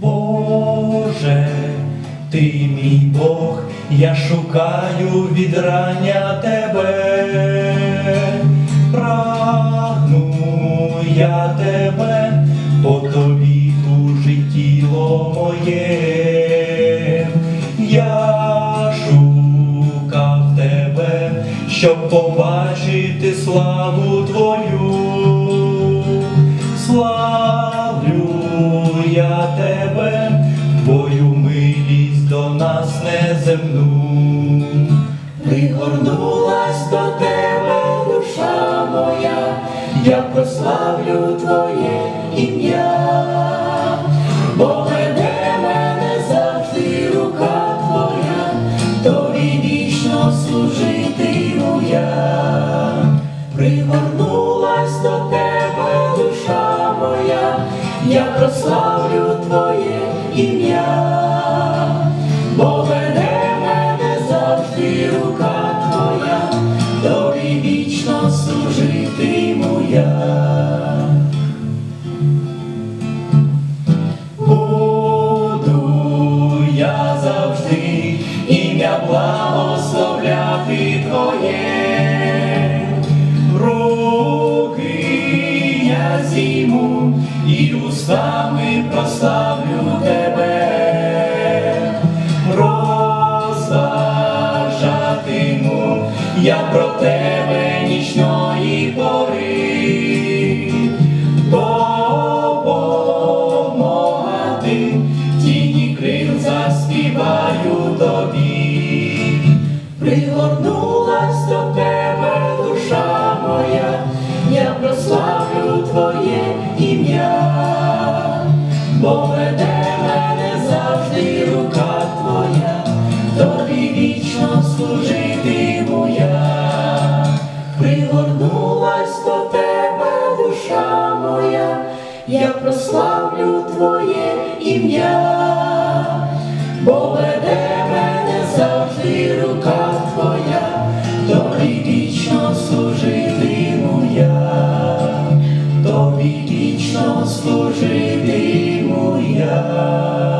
Боже, ти мій Бог, я шукаю від рання тебе, прагну я тебе, по тобі тужить тіло моє, я шукав тебе, щоб побачити славу твою, славлю я тебе, твою милість до нас неземну. Пригорнулась до тебе душа моя, я прославлю Твоє ім'я, бо мене завжди рука Твоя, тобі вічно служитиму я. Пригорнулась я прославлю Твоє ім'я. Бо веде мене завжди рука твоя, тобі вічно служитиму я. Буду я завжди ім'я благословляти Твоє, руки я зіму і устами прославлю Тебе, розважатиму я про Тебе нічної пори. Допомога ти, тіні крил заспіваю тобі. Пригорнулась бо веде мене завжди рука Твоя, тобі вічно служити моя, Пригорнулась до тебе душа моя, я прославлю Твоє ім'я, бо веде служитиму я.